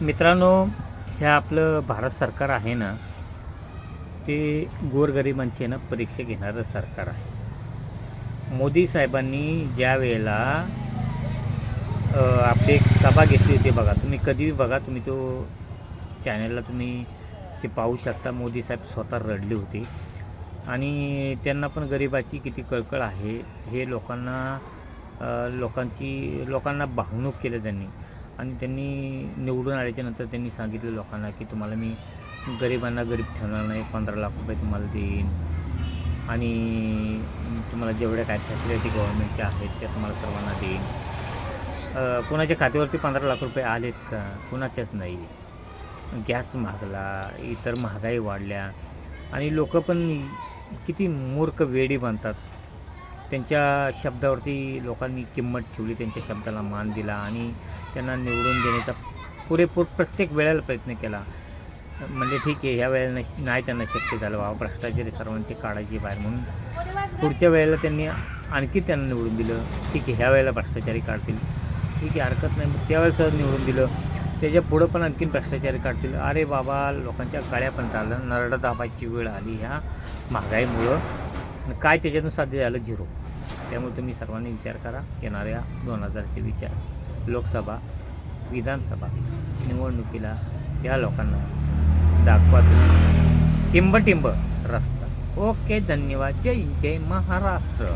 मित्रांनो हे आपलं भारत सरकार आहे ना ते गोरगरिबांची ना परीक्षा घेणारं सरकार आहे. मोदी साहेबांनी ज्या वेळेला आपली एक सभा घेतली होती बघा तुम्ही कधी बघा तुम्ही तो चॅनलला तुम्ही ते पाहू शकता मोदी साहेब स्वतः रडले होते. आणि त्यांना पण गरिबाची किती कळकळ आहे हे लोकांना लोकांची लोकांना भावणूक केलं त्यांनी. आणि त्यांनी निवडून आल्याच्यानंतर त्यांनी सांगितलं लोकांना की तुम्हाला मी गरिबांना गरीब ठेवणार नाही पंधरा लाख रुपये तुम्हाला देईन. आणि तुम्हाला जेवढ्या काय फॅसिलिटी गव्हर्नमेंटच्या आहेत त्या तुम्हाला सर्वांना देईन. कोणाच्या कुणाच्या खात्यावरती पंधरा लाख रुपये आलेत का? कुणाच्याच नाही. गॅस महागला इतर महागाई वाढल्या. आणि लोक पण किती मूर्ख वेडी बनतात. त्यांच्या शब्दावरती लोकांनी किंमत ठेवली त्यांच्या शब्दाला मान दिला आणि त्यांना निवडून देण्याचा पुरेपूर प्रत्येक वेळेला प्रयत्न केला. म्हणजे ठीक आहे ह्या वेळेला नश- नाही त्यांना शक्य झालं. बाबा भ्रष्टाचारी सर्वांची काढायची बाहेर म्हणून पुढच्या वेळेला त्यांनी आणखी त्यांना निवडून दिलं. ठीक आहे ह्या वेळेला भ्रष्टाचारी काढतील. ठीक आहे हरकत नाही. मग त्यावेळेस निवडून दिलं. त्याच्या पुढं पण आणखीन भ्रष्टाचारी काढतील. अरे बाबा लोकांच्या गाड्या पण चाललं नरडं दाबायची वेळ आली ह्या महागाईमुळं. आणि काय त्याच्यातून साध्य झालं झिरो. त्यामुळे तुम्ही सर्वांनी विचार करा. येणाऱ्या दोन हजारचे विचार. लोकसभा विधानसभा निवडणुकीला या लोकांना दाखवा. तुम्ही टिंब टिंब रस्ता. ओके धन्यवाद. जय जय महाराष्ट्र.